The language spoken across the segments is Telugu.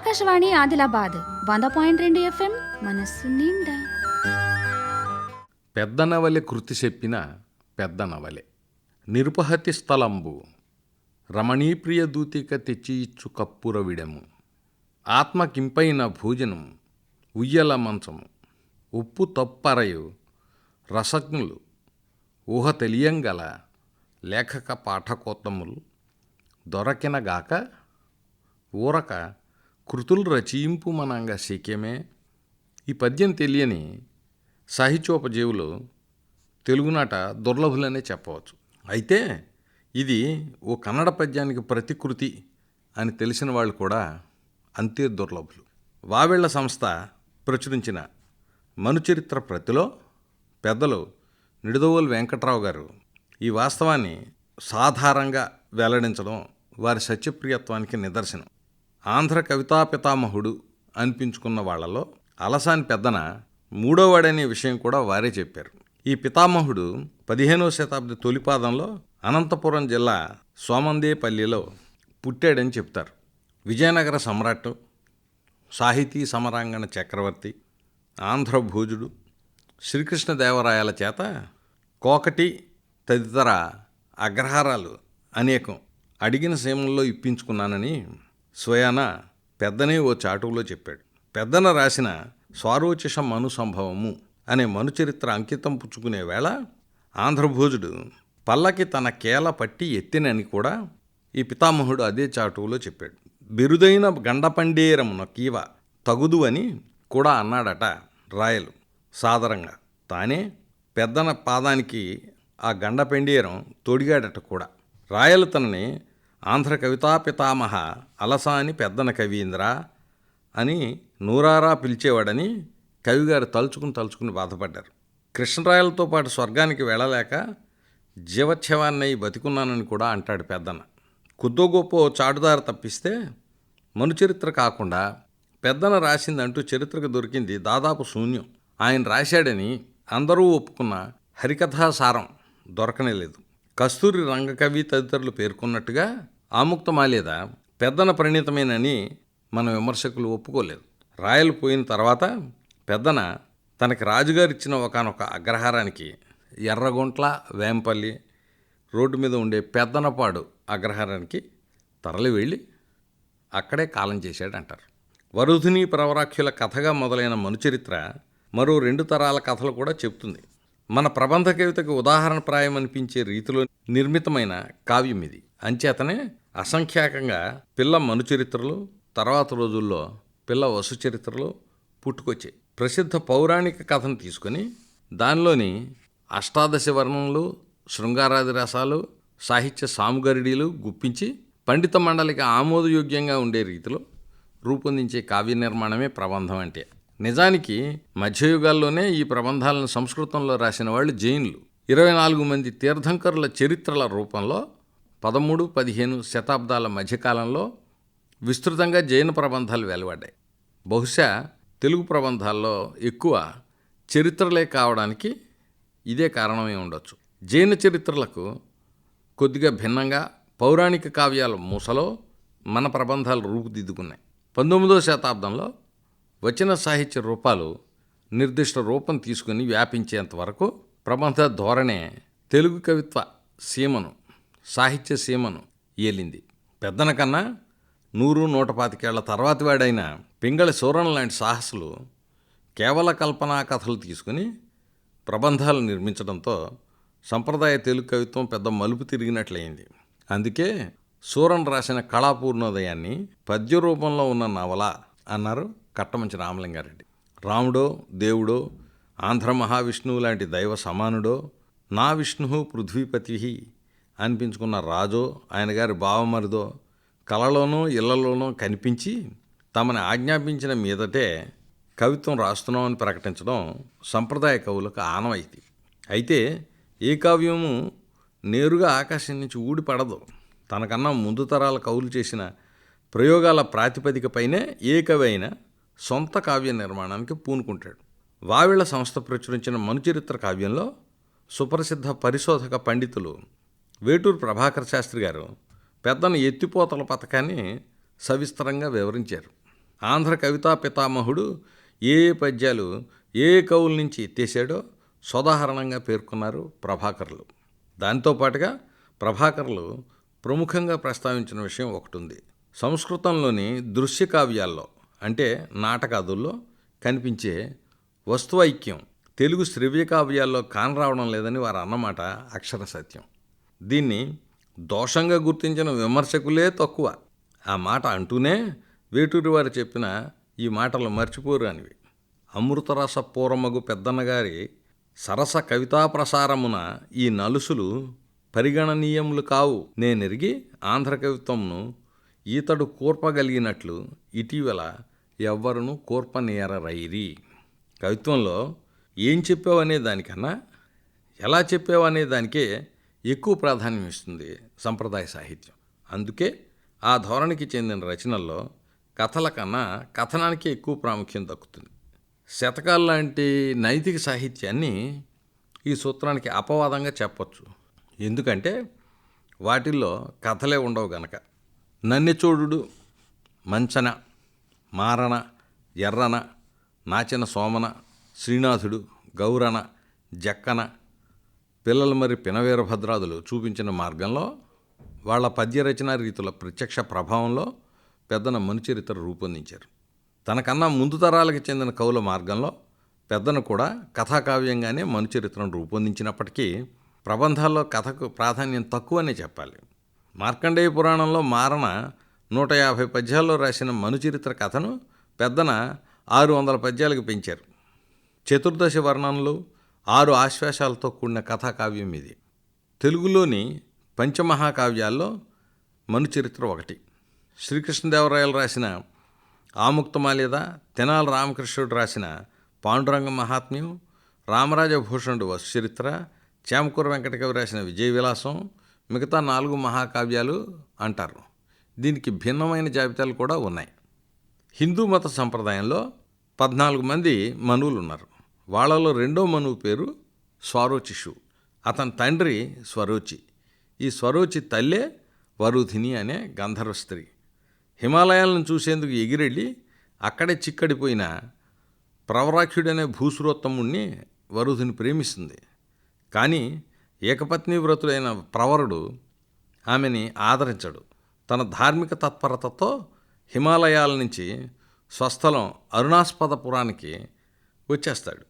ఆకాశవాణి ఆదిలాబాద్ వంద పాయింట్ రెండు ఎఫ్ఎం మనస్సు నిండా. పెద్ద నవలె కృతి చెప్పిన పెద్ద నవలె. నిరుపహతి స్థలంబు. రమణీప్రియ దూతిక తెచ్చి ఇచ్చు కప్పుర విడము. ఆత్మకింపైన భోజనం. ఉయ్యల మంచము. ఉప్పు తప్పరయు. రసజ్ఞులు. ఊహ తెలియంగల లేఖక పాఠకోత్తములు. దొరకినగాక ఊరక కృతులు రచయింపు మనంగా శక్యమే? ఈ పద్యం తెలియని సాహిత్యోపజీవులు తెలుగునాట దుర్లభులనే చెప్పవచ్చు. అయితే ఇది ఓ కన్నడ పద్యానికి ప్రతికృతి అని తెలిసిన వాళ్ళు కూడా అంతే దుర్లభులు. వావెళ్ళ సంస్థ ప్రచురించిన మనుచరిత్ర ప్రతిలో పెద్దలు నిడుదవోలు వెంకట్రావు గారు ఈ వాస్తవాన్ని సాధారణంగా వెల్లడించడం వారి సత్యప్రియత్వానికి నిదర్శనం. ఆంధ్ర కవితా పితామహుడు అనిపించుకున్న వాళ్ళలో అలసాని పెద్దన మూడోవాడనే విషయం కూడా వారే చెప్పారు. ఈ పితామహుడు పదిహేనవ శతాబ్ది తొలిపాదంలో అనంతపురం జిల్లా సోమందేపల్లిలో పుట్టాడని చెప్తారు. విజయనగర సమ్రాట్ సాహితీ సమరాంగణ చక్రవర్తి ఆంధ్రభోజుడు శ్రీకృష్ణదేవరాయల చేత కోకటి తదితర అగ్రహారాలు అనేకం అడిగిన సీమల్లో ఇప్పించుకున్నానని స్వయాన పెద్దనే ఓ చాటువులో చెప్పాడు. పెద్దన రాసిన స్వారోచిష మను సంభవము అనే మనుచరిత్ర అంకితం పుచ్చుకునే వేళ ఆంధ్రభోజుడు పల్లకి తన కేల పట్టి ఎత్తినని కూడా ఈ పితామహుడు అదే చాటువులో చెప్పాడు. బిరుదైన గండపండేరమున కీవ తగుదు అని కూడా అన్నాడట రాయలు. సాదరంగా తానే పెద్దన పాదానికి ఆ గండపెండీరం తొడిగాడట కూడా. రాయలు తనని ఆంధ్ర కవితా పితామహ అలసాని పెద్దన కవీంద్ర అని నూరారా పిలిచేవాడని కవిగారు తలుచుకుని తలుచుకుని బాధపడ్డారు. కృష్ణరాయలతో పాటు స్వర్గానికి వెళ్ళలేక జీవచ్ఛవాన్నై బతికున్నానని కూడా అంటాడు పెద్దన్న కొద్దో గొప్ప చాటుదారి తప్పిస్తే మనుచరిత్ర కాకుండా పెద్దన రాసిందంటూ చరిత్రకు దొరికింది దాదాపు శూన్యం. ఆయన రాశాడని అందరూ ఒప్పుకున్న హరికథాసారం దొరకనే లేదు. కస్తూరి రంగకవి తదితరులు పేర్కొన్నట్టుగా ఆముక్తమాలేద పెద్దన పరిణితమేనని మన విమర్శకులు ఒప్పుకోలేదు. రాయలు పోయిన తర్వాత పెద్దన తనకి రాజుగారు ఇచ్చిన ఒకనొక అగ్రహారానికి ఎర్రగుంట్ల వేంపల్లి రోడ్డు మీద ఉండే పెద్దనపాడు అగ్రహారానికి తరలి వెళ్ళి అక్కడే కాలం చేశాడంటారు. వరుధిని ప్రవరాఖ్యుల కథగా మొదలైన మనుచరిత్ర మరో రెండు తరాల కథలు కూడా చెప్తుంది మన ప్రబంధ కవితకు ఉదాహరణప్రాయం అనిపించే రీతిలో నిర్మితమైన కావ్యం ఇది. అంచేతనే అసంఖ్యాకంగా పిల్ల మనుచరిత్రలు తర్వాత రోజుల్లో పిల్ల వసు చరిత్రలు పుట్టుకొచ్చాయి. ప్రసిద్ధ పౌరాణిక కథను తీసుకొని దానిలోని అష్టాదశ వర్ణములు శృంగారాది రసాలు సాహిత్య సాముగరిడీలు గుప్పించి పండిత మండలికి ఆమోదయోగ్యంగా ఉండే రీతిలో రూపొందించే కావ్య నిర్మాణమే ప్రబంధం అంటే. నిజానికి మధ్యయుగాల్లోనే ఈ ప్రబంధాలను సంస్కృతంలో రాసిన వాళ్ళు జైన్లు. ఇరవై నాలుగు మంది తీర్థంకరుల చరిత్రల రూపంలో పదమూడు పదిహేను శతాబ్దాల మధ్యకాలంలో విస్తృతంగా జైన ప్రబంధాలు వెలువడ్డాయి. బహుశా తెలుగు ప్రబంధాల్లో ఎక్కువ చరిత్రలే కావడానికి ఇదే కారణమై ఉండొచ్చు. జైన చరిత్రలకు కొద్దిగా భిన్నంగా పౌరాణిక కావ్యాల మూసలో మన ప్రబంధాలు రూపుదిద్దుకున్నాయి. పంతొమ్మిదో శతాబ్దంలో వచన సాహిత్య రూపాలు నిర్దిష్ట రూపం తీసుకుని వ్యాపించేంత వరకు ప్రబంధ ధోరణే తెలుగు కవిత్వ సీమను సాహిత్య సీమను ఏలింది. పెద్దన కన్నా నూరు నూట పాతికేళ్ళ తర్వాతి వాడైన పింగళి సూరణ లాంటి సాహసులు కేవల కల్పనా కథలు తీసుకుని ప్రబంధాలు నిర్మించడంతో సంప్రదాయ తెలుగు కవిత్వం పెద్ద మలుపు తిరిగినట్లయింది. అందుకే సూరన్ రాసిన కళాపూర్ణోదయాన్ని పద్య రూపంలో ఉన్న నవల అన్నారు కట్టమంచి రామలింగారెడ్డి. రాముడో దేవుడో ఆంధ్ర మహావిష్ణువు లాంటి దైవ సమానుడో నా విష్ణు పృథ్వీపతి అనిపించుకున్న రాజో ఆయన గారి బావమరిదో కళలోనూ ఇళ్ళలోనూ కనిపించి తమని ఆజ్ఞాపించిన మీదటే కవిత్వం రాస్తున్నామని ప్రకటించడం సంప్రదాయ కవులకు ఆనవాయితీ. అయితే ఏ కావ్యము నేరుగా ఆకాశం నుంచి ఊడిపడదు తనకన్నా ముందు తరాల కవులు చేసిన ప్రయోగాల ప్రాతిపదికపైనే ఏ కవి అయినా సొంత కావ్య నిర్మాణానికి పూనుకుంటాడు. వావిళ్ళ సంస్థ ప్రచురించిన మనుచరిత్ర కావ్యంలో సుప్రసిద్ధ పరిశోధక పండితులు వేటూరు ప్రభాకర్ శాస్త్రి గారు పెద్దన ఎత్తిపోతల పథకాన్ని సవిస్తరంగా వివరించారు. ఆంధ్ర కవితా పితామహుడు ఏ పద్యాలు ఏ కవుల నుంచి ఎత్తేసాడో సోదాహరణంగా పేర్కొన్నారు ప్రభాకర్లు. దాంతోపాటుగా ప్రభాకర్లు ప్రముఖంగా ప్రస్తావించిన విషయం ఒకటి ఉంది. సంస్కృతంలోని దృశ్య కావ్యాల్లో అంటే నాటకాదుల్లో కనిపించే వస్తువైక్యం. తెలుగు శ్రవ్య కావ్యాల్లో కానరావడం లేదని వారు అన్నమాట అక్షర సత్యం. దీన్ని దోషంగా గుర్తించిన విమర్శకులే తక్కువ. ఆ మాట అంటూనే వేటూరి వారు చెప్పిన ఈ మాటలు మర్చిపోరు అనివి అమృతరస పూర్వమగు పెద్దన్నగారి సరస కవితా ప్రసారమున ఈ నలుసులు పరిగణనీయములు కావు. నేనెరిగి ఆంధ్ర కవిత్వంను ఈతడు కూర్పగలిగినట్లు ఇటీవల ఎవ్వరును కూర్పనేరరైరి. కవిత్వంలో ఏం చెప్పావనే దానికన్నా ఎలా చెప్పావనే దానికే ఎక్కువ ప్రాధాన్యం ఇస్తుంది సంప్రదాయ సాహిత్యం. అందుకే ఆ ధోరణికి చెందిన రచనల్లో కథల కన్నా కథనానికి ఎక్కువ ప్రాముఖ్యం దక్కుతుంది. శతకాలు లాంటి నైతిక సాహిత్యాన్ని ఈ సూత్రానికి అపవాదంగా చెప్పచ్చు. ఎందుకంటే వాటిల్లో కథలే ఉండవు గనక. నన్నెచోడు మంచన మారణ ఎర్రన నాచిన సోమన శ్రీనాథుడు గౌరణ జక్కన పిల్లలు మరి పినవీరభద్రాదులు చూపించిన మార్గంలో వాళ్ళ పద్యరచన రీతుల ప్రత్యక్ష ప్రభావంలో పెద్దన మనుచరిత్ర రూపొందించారు. తనకన్నా ముందు తరాలకు చెందిన కవుల మార్గంలో పెద్దను కూడా కథాకావ్యంగానే మనుచరిత్రను రూపొందించినప్పటికీ ప్రబంధాల్లో కథకు ప్రాధాన్యం తక్కువనే చెప్పాలి. మార్కండేయ పురాణంలో మారణ నూట యాభై పద్యాల్లో రాసిన మనుచరిత్ర కథను పెద్దన ఆరు వందల పద్యాలకు పెంచారు. చతుర్దశ వర్ణంలో ఆరు ఆశ్వాసాలతో కూడిన కథాకావ్యం ఇది. తెలుగులోని పంచమహాకావ్యాల్లో మనుచరిత్ర ఒకటి. శ్రీకృష్ణదేవరాయలు రాసిన ఆముక్తమాలేద తెనాల రామకృష్ణుడు రాసిన పాండురంగ మహాత్మ్యం రామరాజభూషణుడు వసుచరిత్ర చేమకూర వెంకటకవి రాసిన విజయ విలాసం మిగతా నాలుగు మహాకావ్యాలు అంటారు. దీనికి భిన్నమైన జాబితాలు కూడా ఉన్నాయి. హిందూ మత సంప్రదాయంలో పద్నాలుగు మంది మనువులు ఉన్నారు వాళ్ళలో రెండో మనువు పేరు స్వరోచిషు అతని తండ్రి స్వరోచి. ఈ స్వరోచి తల్లే వరుధిని అనే గంధర్వ స్త్రీ. హిమాలయాలను చూసేందుకు ఎగిరెళ్ళి అక్కడే చిక్కడిపోయిన ప్రవరాఖ్యుడనే భూసురోత్తముణ్ణి వరుధిని ప్రేమిస్తుంది. కానీ ఏకపత్ని వ్రతుడైన ప్రవరుడు ఆమెని ఆదరించడు. తన ధార్మిక తత్పరతతో హిమాలయాల నుంచి స్వస్థలం అరుణాస్పదపురానికి వచ్చేస్తాడు.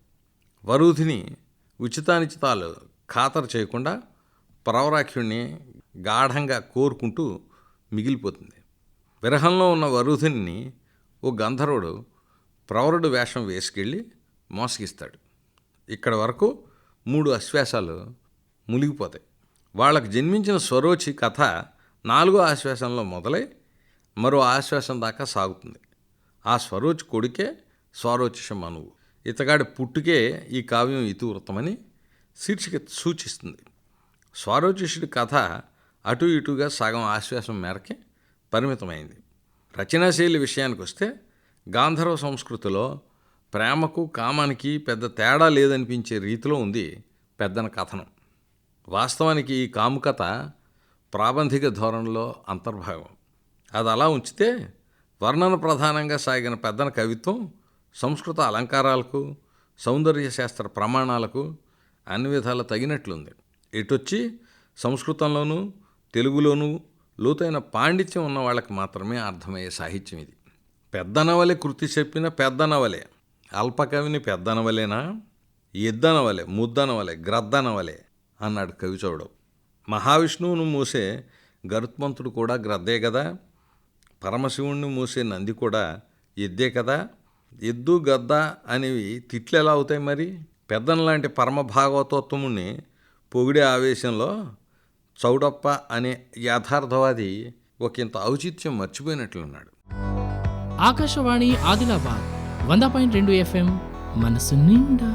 వరుధిని ఉచితానిచితాలు ఖాతరు చేయకుండా పరవరాఖ్యుణ్ణి గాఢంగా కోరుకుంటూ మిగిలిపోతుంది. విరహంలో ఉన్న వరుధిని ఓ గంధర్వుడు ప్రవరుడు వేషం వేసుకెళ్ళి మోసగిస్తాడు. ఇక్కడ వరకు మూడు అశ్వాసాలు మునిగిపోతాయి. వాళ్ళకు జన్మించిన స్వరోచి కథ నాలుగో ఆశ్వాసంలో మొదలై మరో ఆశ్వాసం దాకా సాగుతుంది. ఆ స్వరోచి కొడుకే స్వరోచిష మనువు ఇతగాడి పుట్టుకే ఈ కావ్యం ఇతివృత్తమని శీర్షిక సూచిస్తుంది. స్వరోచిషుడి కథ అటు ఇటుగా సగం ఆశ్వాసం మేరకే పరిమితమైంది. రచనాశైలి విషయానికి వస్తే గాంధర్వ సంస్కృతిలో ప్రేమకు కామానికి పెద్ద తేడా లేదనిపించే రీతిలో ఉంది పెద్దన కథనం. వాస్తవానికి ఈ కాముకత ప్రాబంధిక ధోరణిలో అంతర్భాగం. అది అలా ఉంచితే వర్ణన ప్రధానంగా సాగిన పెద్దన కవిత్వం సంస్కృత అలంకారాలకు సౌందర్య శాస్త్ర ప్రమాణాలకు అన్ని విధాలు తగినట్లుంది. ఇటొచ్చి సంస్కృతంలోనూ తెలుగులోనూ లోతైన పాండిత్యం ఉన్న వాళ్ళకి మాత్రమే అర్థమయ్యే సాహిత్యం ఇది. పెద్దనవలే కృతి చెప్పిన పెద్దనవలే అల్పకవిని పెద్దనవలేనా ఎద్దనవలే ముద్దనవలే గ్రద్దనవలే అన్నాడు కవిచౌడు మహావిష్ణువును మూసే గరుత్మంతుడు కూడా గ్రద్దే కదా. పరమశివుణ్ణి మూసే నంది కూడా ఎద్దే కదా. ఎద్దు గద్ద అనేవి తిట్లు ఎలా అవుతాయి మరి? పెద్దనలాంటి పరమ భాగవతోత్తముణ్ణి పొగిడే ఆవేశంలో చౌడప్ప అనే యథార్థవాది ఒకంత ఔచిత్యం మర్చిపోయినట్లున్నాడు. ఆకాశవాణి ఆదిలాబాద్ వంద పాయింట్ రెండు ఎఫ్ఎం మనసు నిండా